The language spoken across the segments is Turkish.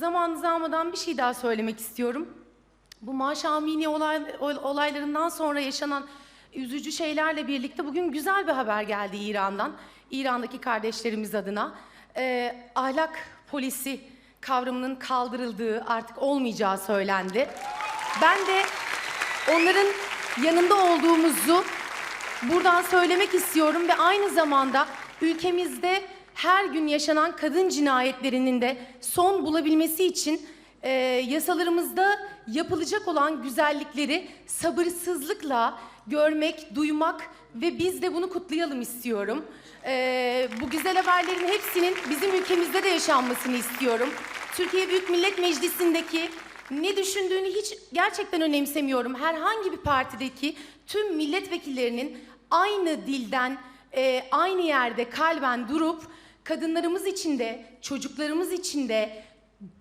zamanınızı almadan bir şey daha söylemek istiyorum. Bu maaş amini olay, olaylarından sonra yaşanan üzücü şeylerle birlikte bugün güzel bir haber geldi İran'dan. İran'daki kardeşlerimiz adına. Ee, ahlak polisi kavramının kaldırıldığı, artık olmayacağı söylendi. Ben de onların yanında olduğumuzu buradan söylemek istiyorum ve aynı zamanda ülkemizde her gün yaşanan kadın cinayetlerinin de son bulabilmesi için e, yasalarımızda yapılacak olan güzellikleri sabırsızlıkla görmek, duymak ve biz de bunu kutlayalım istiyorum. E, bu güzel haberlerin hepsinin bizim ülkemizde de yaşanmasını istiyorum. Türkiye Büyük Millet Meclisi'ndeki ne düşündüğünü hiç gerçekten önemsemiyorum. Herhangi bir partideki tüm milletvekillerinin aynı dilden, e, aynı yerde kalben durup kadınlarımız için de, çocuklarımız için de,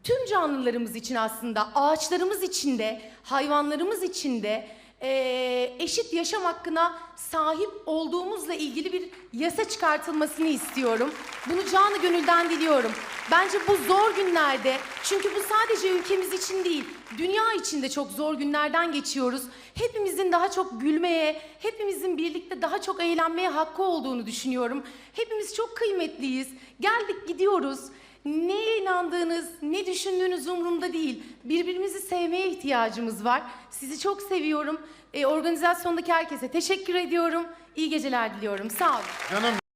tüm canlılarımız için aslında, ağaçlarımız için de, hayvanlarımız için de e, eşit yaşam hakkına sahip olduğumuzla ilgili bir yasa çıkartılmasını istiyorum. Bunu canı gönülden diliyorum. Bence bu zor günlerde, çünkü bu sadece ülkemiz için değil, dünya için de çok zor günlerden geçiyoruz. Hepimizin daha çok gülmeye, hepimizin birlikte daha çok eğlenmeye hakkı olduğunu düşünüyorum. Hepimiz çok kıymetliyiz. Geldik gidiyoruz. Neye inandığınız, ne düşündüğünüz umurumda değil. Birbirimizi sevmeye ihtiyacımız var. Sizi çok seviyorum. E, organizasyondaki herkese teşekkür ediyorum. İyi geceler diliyorum. Sağ olun. Canım